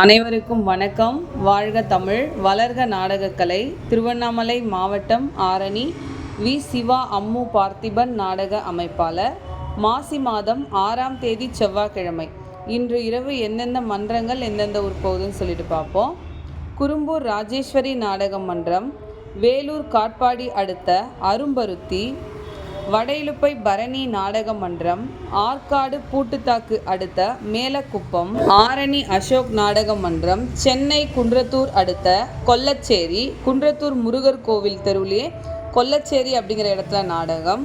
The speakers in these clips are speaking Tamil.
அனைவருக்கும் வணக்கம். வாழ்க தமிழ் வளர்க நாடகக்கலை திருவண்ணாமலை மாவட்டம் ஆரணி வி. சிவா அம்மு பார்த்திபன் நாடக அமைப்பாளர் மாசி மாதம் ஆறாம் தேதி செவ்வாய்க்கிழமை. இன்று இரவு எந்தெந்த மன்றங்கள் எந்தெந்த ஊர் போகுதுன்னு சொல்லிட்டு பார்ப்போம். குறும்பூர் ராஜேஸ்வரி நாடக மன்றம் வேலூர் காட்பாடி அடுத்த அரும்பருத்தி வடையிலுப்பை பரணி நாடக மன்றம் ஆற்காடு பூட்டுத்தாக்கு அடுத்த மேலக்குப்பம் ஆரணி அசோக் நாடக மன்றம் சென்னை குன்றத்தூர் அடுத்த கொல்லச்சேரி குன்றத்தூர் முருகர் கோவில் தெருவிலே கொல்லச்சேரி அப்படிங்கிற இடத்துல நாடகம்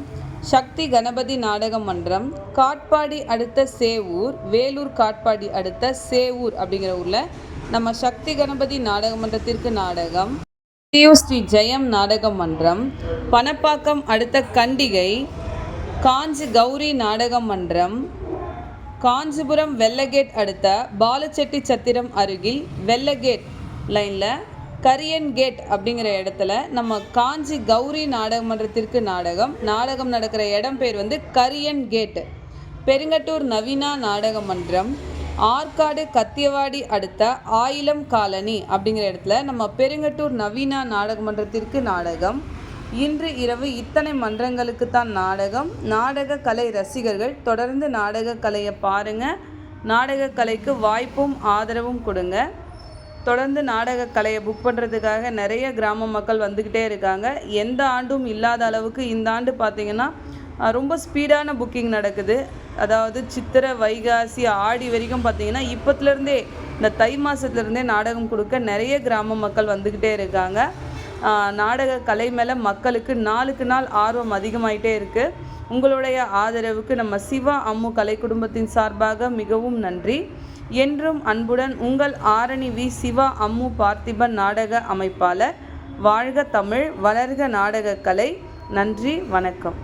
சக்தி கணபதி நாடக மன்றம் காட்பாடி அடுத்த சேவூர் வேலூர் காட்பாடி அடுத்த சேவூர் அப்படிங்கிற ஊரில் நம்ம சக்தி கணபதி நாடக மன்றத்திற்கு நாடகம். திரு ஸ்ரீ ஜெயம் நாடக மன்றம் பணப்பாக்கம் அடுத்த கண்டிகை காஞ்சி கௌரி நாடக மன்றம் காஞ்சிபுரம் வெள்ளகேட் அடுத்த பாலச்செட்டி சத்திரம் அருகில் வெள்ளகேட் லைனில் கரியன் கேட் அப்படிங்கிற இடத்துல நம்ம காஞ்சி கௌரி நாடக மன்றத்திற்கு நாடகம் நாடகம் நடக்கிற இடம் பேர் வந்து கரியன் கேட்டு. பெருங்கட்டூர் நவீனா நாடக மன்றம் ஆற்காடு கத்தியவாடி அடுத்த ஆயிலம் காலனி அப்படிங்கிற இடத்துல நம்ம பெருங்கட்டூர் நவீனா நாடக மன்றத்திற்கு நாடகம். இன்று இரவு இத்தனை மன்றங்களுக்கு தான் நாடகம். நாடக கலை ரசிகர்கள் தொடர்ந்து நாடக கலையை பாருங்கள் நாடக கலைக்கு வாய்ப்பும் ஆதரவும் கொடுங்க. தொடர்ந்து நாடக கலையை புக் பண்ணுறதுக்காக நிறைய கிராம மக்கள் வந்துக்கிட்டே இருக்காங்க. எந்த ஆண்டும் இல்லாத அளவுக்கு இந்த ஆண்டு பார்த்திங்கன்னா ரொம்ப ஸ்பீடான புக்கிங் நடக்குது. அதாவது சித்திரை வைகாசி ஆடி வரைக்கும் பார்த்தீங்கன்னா இப்போத்துலேருந்தே இந்த தை மாதத்துலேருந்தே நாடகம் கொடுக்க நிறைய கிராம மக்கள் வந்துக்கிட்டே இருக்காங்க. நாடக கலை மேலே மக்களுக்கு நாளுக்கு நாள் ஆர்வம் அதிகமாயிட்டே இருக்குது உங்களுடைய ஆதரவுக்கு நம்ம சிவா அம்மு கலை குடும்பத்தின் சார்பாக மிகவும் நன்றி. என்றும் அன்புடன் உங்கள் ஆரணி வி. சிவா அம்மு பார்த்திபன் நாடக அமைப்பாளர். வாழ்க தமிழ் வளர்க நாடகக்கலை நன்றி வணக்கம்.